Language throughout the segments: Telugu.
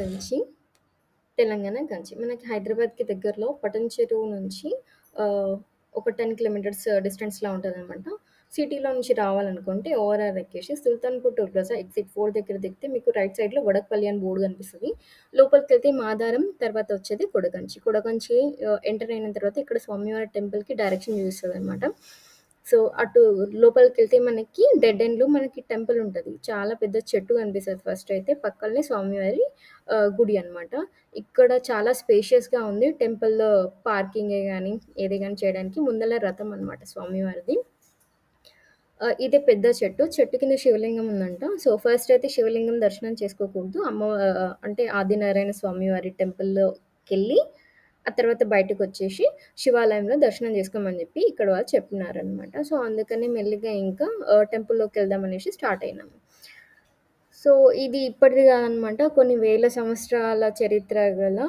గంచి తెలంగాణ కంచి. మనకి హైదరాబాద్‌కి దగ్గరలో పటన్ చెరువు నుంచి ఒక 10 కిలోమీటర్స్ డిస్టెన్స్‌లో ఉంటుందన్నమాట సిటీలో నుంచి రావాలనుకుంటే ఓఆర్ఆర్ ఎక్కేసి Sultanpur toll plaza exit four దగ్గర దిగితే మీకు రైట్ సైడ్‌లో వడపల్లి అని బోర్డ్ లోపలికి లోపలికెళ్తే మాదారం తర్వాత వచ్చేది కొడగంచి కొడగంచి ఎంటర్ అయిన తర్వాత ఇక్కడ స్వామివారి టెంపుల్‌కి డైరెక్షన్ చూపిస్తదనమాట. సో, అటు లోపలికి వెళ్తే మనకి డెడ్ ఎండ్‌లో మనకి టెంపుల్ ఉంటుంది చాలా పెద్ద చెట్టు కనిపిస్తుంది ఫస్ట్ అయితే. పక్కనే స్వామివారి గుడి అనమాట. ఇక్కడ చాలా స్పేషియస్‌గా ఉంది. టెంపుల్‌లో పార్కింగే కానీ ఏది కానీ చేయడానికి ముందల రథం అనమాట స్వామివారిది. ఇదే పెద్ద చెట్టు. చెట్టు కింద శివలింగం ఉందంట. సో, ఫస్ట్ అయితే శివలింగం దర్శనం చేసుకోకూడదు. అమ్మ అంటే ఆదినారాయణ స్వామివారి టెంపుల్‌లోకెళ్ళి, ఆ తర్వాత బయటకొచ్చేసి శివాలయంలో దర్శనం చేసుకోమని చెప్పి ఇక్కడ వాళ్ళు చెప్పినారనమాట. సో, అందుకని మెల్లిగా ఇంకా టెంపుల్లోకి వెళ్దామనేసి అనేసి స్టార్ట్ అయినాము. సో, ఇది ఇప్పటిది కాదనమాట. కొన్ని వేల సంవత్సరాల చరిత్ర గల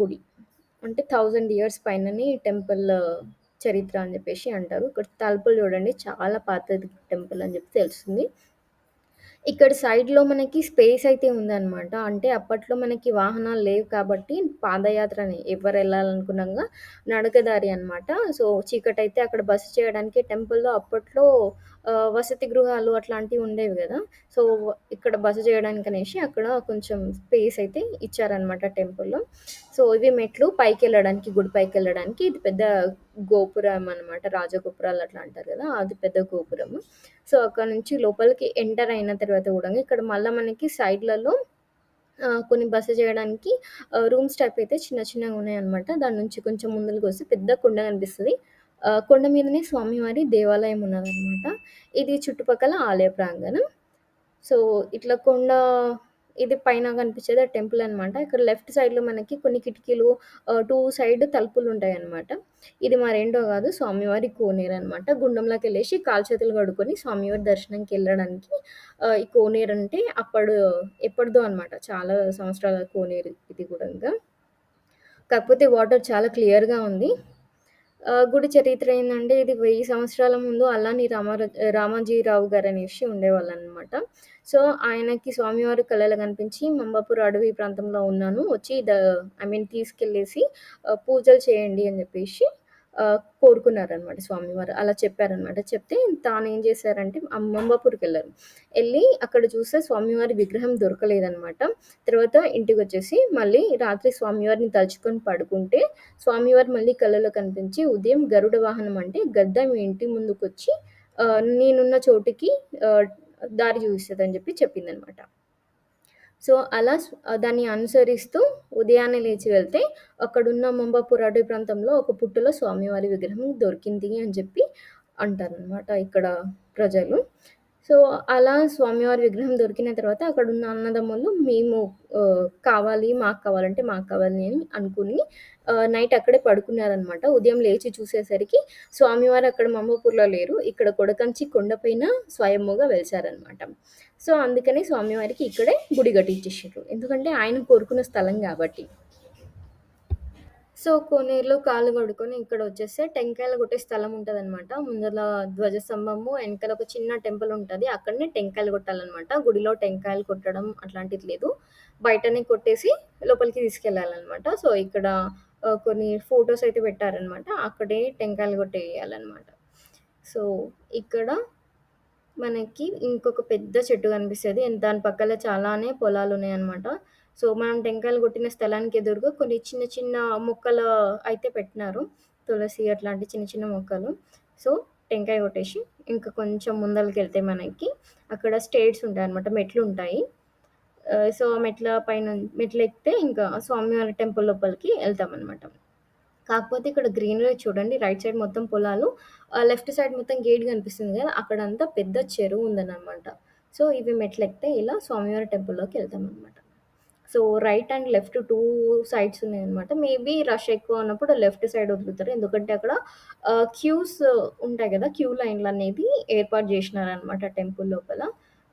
గుడి. అంటే థౌజండ్ ఇయర్స్ పైననే టెంపుల్ చరిత్ర అని చెప్పేసి అంటారు. ఇక్కడ తలుపులు చూడండి చాలా పాతది టెంపుల్ అని చెప్పి తెలుస్తుంది. ఇక్కడ సైడ్‌లో మనకి స్పేస్ అయితే ఉందనమాట. అంటే అప్పట్లో మనకి వాహనాలు లేవు కాబట్టి పాదయాత్రని ఎవరెళ్ళాలనుకున్నంగా నడకదారి అనమాట. సో, చీకటైతే అక్కడ బస చేయడానికి టెంపుల్‌లో అప్పట్లో వసతి గృహాలు అట్లాంటివి ఉండేవి కదా సో, ఇక్కడ బస చేయడానికి అనేసి అక్కడ కొంచెం స్పేస్ అయితే ఇచ్చారనమాట టెంపుల్‌లో. సో, ఇవి మెట్లు పైకి వెళ్ళడానికి గుడి పైకి వెళ్ళడానికి ఇది పెద్ద గోపురం అనమాట. రాజగోపురాలు అట్లా అంటారు కదా అది పెద్ద గోపురం సో, అక్కడ నుంచి లోపలికి ఎంటర్ అయిన తర్వాత కూడా ఇక్కడ మళ్ళీ మనకి సైడ్‌లలో కొన్ని బస చేయడానికి రూమ్స్ టైప్ అయితే చిన్న చిన్నగా ఉన్నాయన్నమాట. దాని నుంచి కొంచెం ముందలకొస్తే పెద్ద కుండ కనిపిస్తుంది కొండ మీదనే స్వామివారి దేవాలయం ఉన్నదనమాట. ఇది చుట్టుపక్కల ఆలయ ప్రాంగణం. సో, ఇట్లా కొండ ఇది పైన కనిపించేది టెంపుల్ అనమాట. ఇక్కడ లెఫ్ట్ సైడ్‌లో మనకి కొన్ని కిటికీలు టూ సైడ్ తలుపులు ఉంటాయి అనమాట ఇది మరేంటో కాదు స్వామివారి కోనేరు అనమాట గుండంలోకి వెళ్ళేసి కాళ్ళు చేతులు కడుకొని స్వామివారి దర్శనంకి వెళ్ళడానికి ఈ కోనేరంటే అప్పుడు ఎప్పటిదో అనమాట. చాలా సంవత్సరాల కోనేరు ఇది గూడంగా. కాకపోతే వాటర్ చాలా క్లియర్‌గా ఉంది. ఆహ్, గుడి చరిత్ర ఏందంటే ఇది 1000 సంవత్సరాల ముందు అల్లాని గారు రామాజీరావు గారనేసి ఉండేవాళ్ళనమాట. సో, ఆయనకి స్వామివారు కలలో కనిపించి మంబాపూర్ అడవి ప్రాంతంలో ఉన్నాను. వచ్చి ద ఐ మీన్ తీసుకెళ్ళేసి ఆహ్, పూజలు చేయండి అని జెప్పేసి కోరుకున్నారనమాట స్వామివారు. అలా చెప్పారనమాట. చెప్తే తానేం చేశారంటే ఆహ్, మంబాపూర్‌కెళ్ళారు. వెళ్ళి అక్కడ చూస్తే స్వామివారి విగ్రహం దొరకలేదనమాట. తర్వాత ఇంటికొచ్చేసి మళ్ళీ రాత్రి స్వామివారిని తలుచుకొని పడుకుంటే స్వామివారు మళ్ళీ కళ్ళలో కనిపించి ఉదయం గరుడ వాహనం అంటే గద్ద మీ ఇంటి ముందుకొచ్చి వచ్చి నేనున్న చోటికి ఆహ్, దారి చూపిస్తదని చెప్పి చెప్పిందనమాట. సో, అలా దాన్ని అనుసరిస్తూ ఉదయాన్నే లేచి వెళ్తే అక్కడున్న మంబాపూర్ అడవి ప్రాంతంలో ఒక పుట్టులో స్వామివారి విగ్రహం దొరికింది అని చెప్పి అంటారనమాట ఇక్కడ ప్రజలు. సో, అలా స్వామివారి విగ్రహం దొరికిన తర్వాత అక్కడ ఉన్న అన్నదమ్ములు మేము కావాలి మాకు కావాలంటే మాకు కావాలి అని అనుకుని నైట్ అక్కడే పడుకున్నారనమాట. ఉదయం లేచి చూసేసరికి స్వామివారు అక్కడ మమ్మపూర్లో లేరు. ఇక్కడ కొడకంచి కొండపైన స్వయంగా వెలిసారనమాట. సో, అందుకని స్వామివారికి ఇక్కడే గుడి కట్టించేసారు ఎందుకంటే ఆయన కోరుకున్న స్థలం కాబట్టి సో, కోనేరులో కాళ్ళు కడుక్కొని ఇక్కడొచ్చేస్తే టెంకాయలు కొట్టే స్థలం ఉంటదనమాట. ముందర ధ్వజస్తంభము, వెనకాల ఒక చిన్న టెంపుల్ ఉంటుంది అక్కడనే టెంకాయలు కొట్టాలన్నమాట గుడిలో టెంకాయలు కొట్టడం అట్లాంటిది లేదు. బయటనే కొట్టేసి లోపలికి తీసుకెళ్ళాలనమాట. సో, ఇక్కడ కొన్ని ఫొటోస్ అయితే పెట్టారనమాట. అక్కడే టెంకాయలు కొట్టేయాలనమాట. సో, ఇక్కడ మనకి ఇంకొక పెద్ద చెట్టు కనిపిస్తుంది దాని పక్కన చాలానే పొలాలు ఉన్నాయన్నమాట సో, మనం టెంకాయలు కొట్టిన స్థలానికి ఎదురుగా కొన్ని చిన్న చిన్న మొక్కలు అయితే పెట్టినారు. తులసి అట్లాంటి చిన్న చిన్న మొక్కలు. సో, టెంకాయ కొట్టేసి ఇంకా కొంచెం ముందలకెళ్తే మనకి అక్కడ స్టేట్స్ ఉంటాయి అనమాట మెట్లు ఉంటాయి సో, మెట్ల పైన మెట్లు ఎక్కితే ఇంకా స్వామివారి టెంపుల్ లోపలికి ఎళ్తామనమాట. కాకపోతే ఇక్కడ గ్రీనరీ చూడండి రైట్ సైడ్ మొత్తం పొలాలు. లెఫ్ట్ సైడ్ మొత్తం గేట్ కనిపిస్తుంది కదా అక్కడంతా పెద్ద చెరువు ఉందనమాట. సో, ఇవి మెట్లెక్కితే ఇలా స్వామివారి టెంపుల్‌లోకెళ్తామనమాట. So, right and left two sides ఉన్నాయనమాట. మేబీ రష్ ఎక్కువ ఉన్నప్పుడు లెఫ్ట్ సైడ్ వదులుతారు. ఎందుకంటే అక్కడ క్యూస్ ఉంటాయి కదా క్యూ లైన్లు అనేది ఏర్పాటు చేసినారనమాట టెంపుల్ లోపల.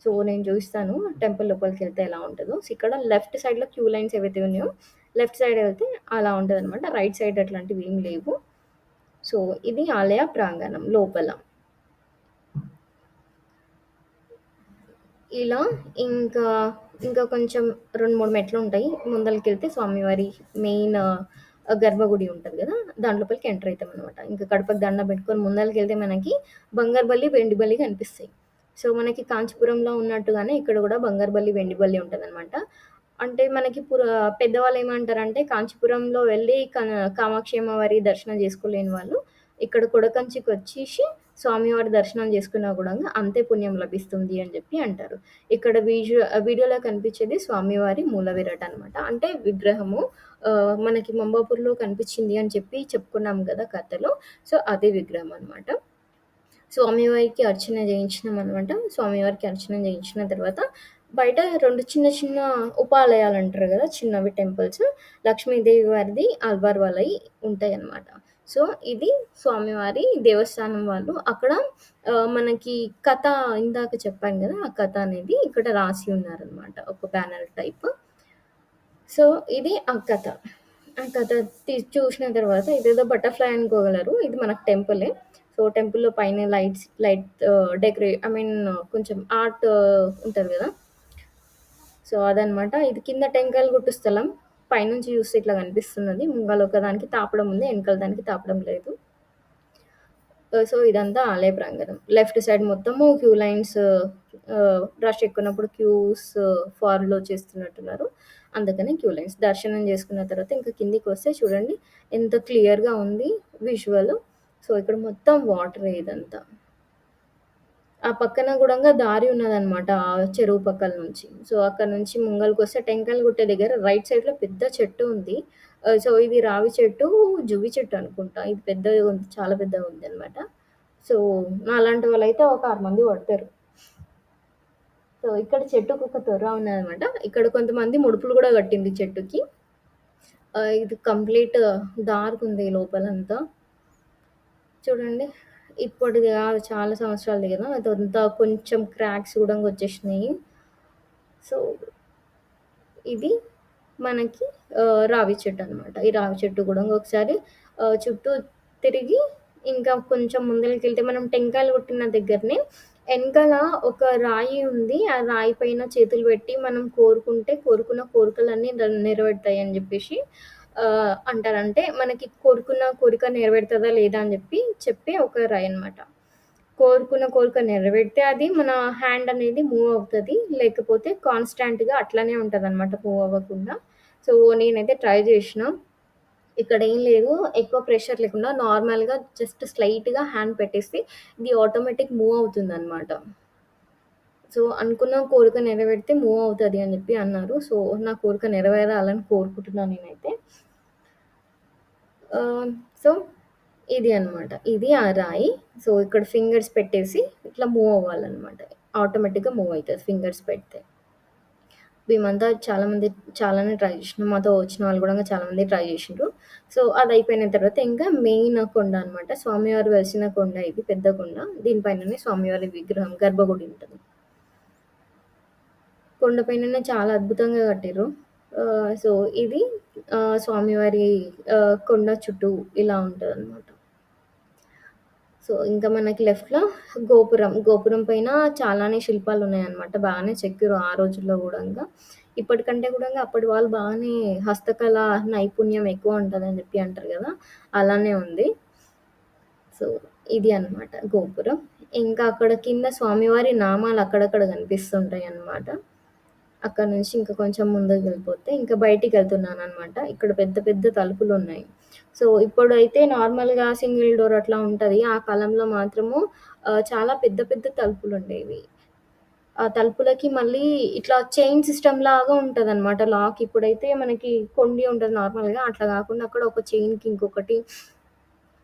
సో, నేను చూపిస్తాను టెంపుల్ లోపలికి వెళ్తే ఎలా ఉంటుందో సో, ఇక్కడ లెఫ్ట్ సైడ్‌లో క్యూ లైన్స్ ఏవైతే ఉన్నాయో లెఫ్ట్ సైడ్ వెళ్తే అలా ఉంటదనమాట. రైట్ సైడ్ అట్లాంటివి ఏం లేవు. సో, ఇది ఆలయ ప్రాంగణం లోపల. ఇలా ఇంకా, ఇంకా కొంచెం రెండు మూడు మెట్లు ఉంటాయి ముందరికి వెళ్తే స్వామివారి మెయిన్ గర్భగుడి ఉంటుంది కదా దాని లోపలికి ఎంటర్ అనమాట ఇంకా కడపకి దండం పెట్టుకొని ముందలకెళ్తే మనకి బంగారు బల్లి, వెండి బల్లి కనిపిస్తాయి. సో, మనకి కాంచీపురంలో ఉన్నట్టుగానే ఇక్కడ కూడా బంగారు బల్లి, వెండి బల్లి ఉంటదనమాట. అంటే మనకి పురా పెద్దవాళ్ళు ఏమంటారంటే కాంచీపురంలో వెళ్ళి క కామాక్షి అమ్మవారి దర్శనం చేసుకోలేని వాళ్ళు ఇక్కడ కొడకంచికి వచ్చేసి స్వామివారి దర్శనం చేసుకున్నా కూడా అంతే పుణ్యం లభిస్తుంది అని చెప్పి అంటారు. ఇక్కడ వీడియో వీడియోలో కనిపించేది స్వామివారి మూల విరాట్ అనమాట. అంటే విగ్రహము మనకి మంబాపూర్‌లో కనిపించింది అని చెప్పి చెప్పుకున్నాం కదా కథలో. సో, అదే విగ్రహం అనమాట. స్వామివారికి అర్చన చేయించినాం అనమాట స్వామివారికి అర్చన చేయించిన తర్వాత బయట రెండు చిన్న చిన్న ఉపాలయాలు అంటారు కదా చిన్నవి టెంపుల్స్ లక్ష్మీదేవి వారిది, ఆల్వార్ వాళ్ళవి ఉంటాయి అన్నమాట సో, ఇది స్వామివారి దేవస్థానం వాళ్ళు అక్కడ మనకి కథ ఇందాక చెప్పాను కదా ఆ కథ అనేది ఇక్కడ రాసి ఉన్నారనమాట. ఒక బ్యానర్ టైప్. సో, ఇది ఆ కథ. ఆ కథ చూసిన తర్వాత ఇదేదో బటర్‌ఫ్లై అనుకోగలరు. ఇది మనకు టెంపులే. సో, టెంపుల్‌లో పైన లైట్స్ లైట్ డెకరే ఐ మీన్ కొంచెం ఆర్ట్ ఉంటుంది కదా సో, అదనమాట. ఇది కింద టెంకాయలు గుట్టు స్థలం. పైనుంచి చూస్తే ఇట్లా కనిపిస్తున్నది. ముంగల ఒకదానికి తాపడం ఉంది. వెనకాల దానికి తాపడం లేదు. Uh, సో, ఇదంతా ఆలయ ప్రాంగణం. లెఫ్ట్ సైడ్ మొత్తము క్యూ లైన్స్ రష్ ఎక్కున్నప్పుడు క్యూస్ ఫార్లో uh, చేస్తున్నట్టున్నారు. అందుకని క్యూ లైన్స్. దర్శనం చేసుకున్న తర్వాత ఇంకా కిందికొస్తే చూడండి ఎంత క్లియర్‌గా ఉంది విజువల్. సో, ఇక్కడ మొత్తం వాటర్ ఇదంతా. ఆ పక్కన గూడంగా దారి ఉన్నదనమాట. ఆ చెరువు పక్కల నుంచి. సో, అక్కడి నుంచి ముంగలకొస్తే టెంకాయల గుట్ట దగ్గర రైట్ సైడ్‌లో పెద్ద చెట్టు ఉంది. ఆహ్, సో, ఇది రావి చెట్టు, జువ్వి చెట్టు అనుకుంటా. ఇది పెద్దగా ఉంది. చాలా పెద్దగా ఉందనమాట. సో, నాలాంటి వాళ్ళైతే ఒక 6 మంది పడతారు. సో, ఇక్కడ చెట్టుకు ఒక తొర్ర ఉన్నదనమాట. ఇక్కడ కొంతమంది ముడుపులు గూడా కట్టింది చెట్టుకి. ఆహ్, ఇది కంప్లీట్ డార్కుంది లోపలంతా. చూడండి. ఇప్పటికీ చాలా సంవత్సరాలు గదా! అదంతా కొంచెం క్రాక్స్ కూడా వచ్చేసినాయి. సో, ఇది మనకి రావి చెట్టు అనమాట ఈ రావి చెట్టు కూడా ఒకసారి చుట్టూ తిరిగి ఇంకా కొంచెం ముందలకెళ్తే మనం టెంకాయలు కొట్టిన దగ్గరనే వెనకాల ఒక రాయి ఉంది. ఆ రాయి పైన చేతులు పెట్టి మనం కోరుకుంటే కోరుకున్న కోరికలన్నీ నెరవేరుతాయి అని చెప్పేసి అంటారు. అంటే మనకి కోరుకున్న కోరిక నెరవేరుతుందా లేదా అని చెప్పి చెప్పే ఒక రాయి అనమాట. కోరుకున్న కోరిక నెరవేరితే అది మన హ్యాండ్ అనేది మూవ్ అవుతుంది లేకపోతే కాన్‌స్టాంట్‌గా అట్లనే అనమాట మూవ్ అవ్వకుండా. సో, నేనైతే ట్రై చేసినా ఇక్కడ ఏం లేదు. ఎక్కువ ప్రెషర్ లేకుండా నార్మల్‌గా జస్ట్ స్లైట్‌గా హ్యాండ్ పెట్టేస్తే ఇది ఆటోమేటిక్ మూవ్ అవుతుంది అనమాట సో, అనుకున్న కోరిక నెరవేరితే మూవ్ అవుతుంది అని చెప్పి అన్నారు. సో, నా కోరిక నెరవేరాలని కోరుకుంటున్నాను నేనైతే. సో, ఇది అనమాట. ఇది ఆ రాయి. సో, ఇక్కడ ఫింగర్స్ పెట్టేసి ఇట్లా మూవ్ అవ్వాలన్నమాట ఆటోమేటిక్‌గా మూవ్ అవుతుంది ఫింగర్స్ పెడితే. మేమంతా చాలామంది చాలానే ట్రై చేసినాం మాతో వచ్చిన వాళ్ళు కూడా చాలామంది ట్రై చేసిండ్రు సో, అది అయిపోయిన తర్వాత ఇంకా మెయిన్ కొండ అనమాట. స్వామివారు వెలిసిన కొండ ఇది పెద్ద కొండ. దీనిపైననే స్వామివారి విగ్రహం గర్భగుడి ఉంటుంది కొండపైననే చాలా అద్భుతంగా కట్టారు సో, ఇది ఆహ్, స్వామివారి ఆహ్, కొండ చుట్టూ ఇలా ఉంటదనమాట. సో, ఇంకా మనకి లెఫ్ట్‌లో గోపురం. గోపురం పైన చాలానే శిల్పాలున్నాయనమాట. బాగానే చెక్కిర్రు ఆ రోజుల్లో గూడంగా. ఇప్పటికంటే గూడంగా అప్పటి వాళ్ళు బాగానే హస్తకళ నైపుణ్యం ఎక్కువ ఉంటదని జెప్పి అంటారు గదా! అలానే ఉంది. సో, ఇది అనమాట గోపురం. ఇంకా అక్కడ కింద స్వామివారి నామాలు అక్కడక్కడ కనిపిస్తుంటాయన్నమాట. అక్కడి నుంచి ఇంకా కొంచెం ముందుకు వెళ్ళిపోతే ఇంకా బయటికి వెళ్తున్నాను అనమాట ఇక్కడ పెద్ద పెద్ద తలుపులు ఉన్నాయి. సో, ఇప్పుడైతే నార్మల్‌గా సింగిల్ డోర్ అట్లా ఉంటుంది. ఆ కాలంలో మాత్రము చాలా పెద్ద పెద్ద తలుపులు ఉండేవి. ఆ తలుపులకి మళ్ళీ ఇట్లా చైన్ సిస్టమ్ లాగా ఉంటదనమాట లాక్. ఇప్పుడైతే మనకి కొండి ఉంటుంది నార్మల్‌గా. అట్లా కాకుండా అక్కడ ఒక చైన్‌కి ఇంకొకటి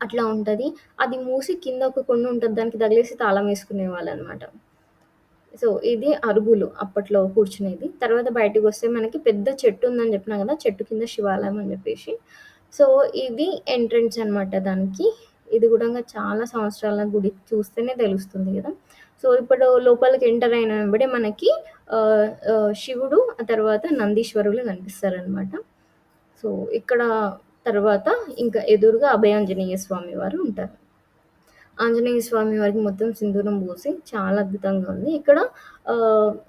అట్లా ఉంటుంది. అది మూసి కింద ఒక కొండ ఉంటుంది. దానికి తగిలేసి తాళం వేసుకునే వాళ్ళమాట సో, ఇది అరుగులు అప్పట్లో కూర్చునేది. తర్వాత బయటికొస్తే మనకి పెద్ద చెట్టు ఉందని చెప్పినా కదా చెట్టు కింద శివాలయం అని చెప్పేసి సో, ఇది ఎంట్రన్స్ అనమాట దానికి. ఇది కూడా చాలా సంవత్సరాల గుడి. చూస్తేనే తెలుస్తుంది కదా సో, ఇప్పుడు లోపలికి ఎంటర్ అయిన వెంబడే మనకి శివుడు, ఆ తర్వాత నందీశ్వరులు కనిపిస్తారనమాట. సో, ఇక్కడ తర్వాత ఇంకా ఎదురుగా అభయాంజనేయ స్వామి వారు ఉంటారు. ఆంజనేయ స్వామి వారికి మొత్తం సింధూరం పోసి చాలా అద్భుతంగా ఉంది. ఇక్కడ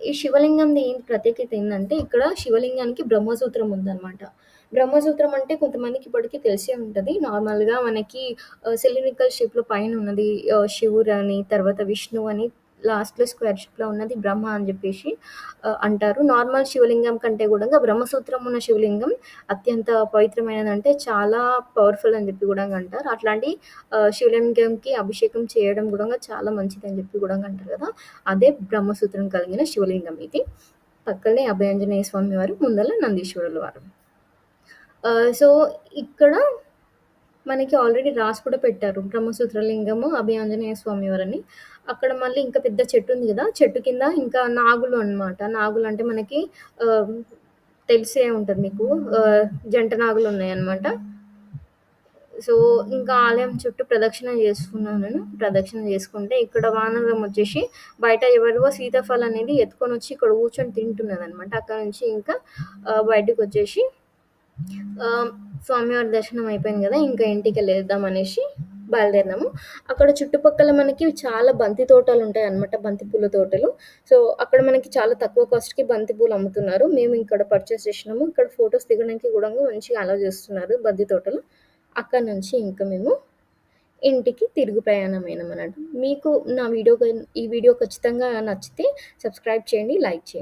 ఈ శివలింగంది ఏంటి ప్రత్యేకత ఏంటంటే ఇక్కడ శివలింగానికి బ్రహ్మసూత్రం ఉందన్నమాట బ్రహ్మసూత్రం అంటే కొంతమందికి ఇప్పటికీ తెలిసే ఉంటుంది నార్మల్‌గా మనకి సెలినికల్ సిలిండ్రికల్ షేప్‌లో పైనున్నది శివుడు అని తర్వాత విష్ణువు అని, లాస్ట్‌లో స్క్వేర్ షేప్‌లో ఉన్నది బ్రహ్మ అని చెప్పేసి అంటారు. నార్మల్ శివలింగం కంటే కూడా బ్రహ్మసూత్రం ఉన్న శివలింగం అత్యంత పవిత్రమైనదంటే చాలా పవర్‌ఫుల్ అని చెప్పి కూడా అంటారు. అట్లాంటి శివలింగంకి అభిషేకం చేయడం కూడా చాలా మంచిదని చెప్పి కూడా అంటారు కదా అదే బ్రహ్మసూత్రం కలిగిన శివలింగం ఇది. పక్కనే అభయాంజనేయ స్వామి వారు, ముందల నందీశ్వరుల వారు. సో, ఇక్కడ మనకి ఆల్రెడీ రాసి కూడా పెట్టారు. బ్రహ్మసూత్రలింగము అభయాంజనేయ స్వామి వారని. అక్కడ మళ్ళీ ఇంకా పెద్ద చెట్టు ఉంది కదా చెట్టు కింద ఇంకా నాగులు అనమాట. నాగులంటే మనకి తెలిసే ఉంటుంది మీకు. జంట నాగులు ఉన్నాయన్నమాట సో, ఇంకా ఆలయం చుట్టూ ప్రదక్షిణ చేసుకున్నాను నేను. ప్రదక్షిణ చేసుకుంటే ఇక్కడ వానరం వచ్చేసి బయట ఎవరివో ఎత్తుకొని వచ్చి ఇక్కడ కూర్చొని తింటున్నదనమాట. అక్కడ నుంచి ఇంకా బయటకు బయటకొచ్చేసి స్వామివారి దర్శనం అయిపోయింది కదా ఇంకా ఇంటికి వెళ్దాం అనేసి బయలుదేరినాము. అక్కడ చుట్టుపక్కల మనకి చాలా బంతి తోటలు ఉంటాయి బంతి పూల తోటలు. సో, అక్కడ మనకి చాలా తక్కువ కాస్ట్‌కి బంతి పూలు అమ్ముతున్నారు. మేము ఇక్కడ పర్చేస్ చేసినాము. ఇక్కడ ఫొటోస్ దిగడానికి కూడా మంచిగా అలౌ చేస్తున్నారు బంతి తోటలు అక్కడ నుంచి ఇంకా మేము ఇంటికి తిరుగు ప్రయాణమైనామన్నట్టు. మీకు నా వీడియో ఈ వీడియో ఖచ్చితంగా నచ్చితే సబ్స్క్రైబ్ చేయండి, లైక్ చేయండి.